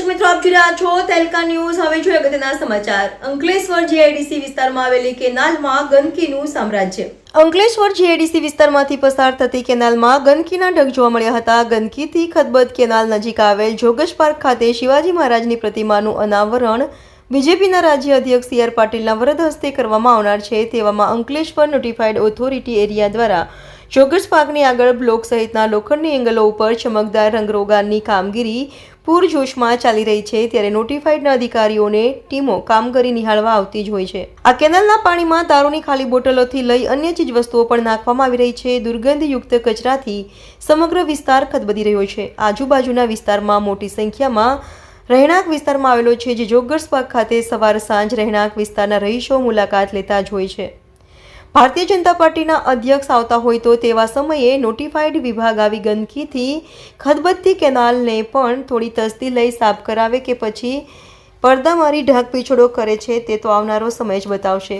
મિત્રો, આપ જોઈ રહ્યા છો તેલકા ન્યૂઝ. હવે જોઈએ અગત્યના સમાચાર. અંકલેશ્વર જીઆઈડીસી વિસ્તારમાં આવેલી કેનાલમાં ગંદકીનું સામ્રાજ્ય. અંકલેશ્વર જીઆઈડીસી વિસ્તારમાંથી પસાર થતી કેનાલમાં ગંદકીના ઢગ જોવા મળ્યા હતા. ગંદકીથી ખદબદ કેનાલ નજીક આવેલ જોગશ પાર્ક ખાતે શિવાજી મહારાજની પ્રતિમાનું અનાવરણ બીજેપીના રાજ્ય અધ્યક્ષ સી આર પાટીલના વરદ હસ્તે કરવામાં આવનાર છે. તેવામાં અંકલેશ્વર નોટિફાઈડ ઓથોરિટી એરિયા દ્વારા જોગર્સ પાર્કની આગળ બ્લોક સહિતના લોખંડની એંગલો ઉપર ચમકદાર રંગરોગાનની કામગીરી પૂરજોશમાં ચાલી રહી છે ત્યારે નોટિફાઈડના અધિકારીઓને ટીમો કામગીરી નિહાળવા આવતી જ હોય છે. આ કેનાલના પાણીમાં તારોની ખાલી બોટલોથી લઈ અન્ય ચીજ વસ્તુઓ પણ નાખવામાં આવી રહી છે. દુર્ગંધયુક્ત કચરાથી સમગ્ર વિસ્તાર ખદબદી રહ્યો છે. આજુબાજુના વિસ્તારમાં મોટી સંખ્યામાં રહેણાંક વિસ્તારમાં આવેલો છે, જે જોગર્સ પાર્ક ખાતે સવાર સાંજ રહેણાંક વિસ્તારના રહીશો મુલાકાત લેતા જ હોય છે. ભારતીય જનતા પાર્ટીના અધ્યક્ષ આવતા હોય તો તેવા સમયે નોટિફાઈડ વિભાગ આવી ગંદકીથી ખદબદતી કેનાલને પણ થોડી તસ્તી લઈ સાફ કરાવે કે પછી પડદા મારી ઢાક પીછોડો કરે છે તે તો આવનારો સમય જ બતાવશે.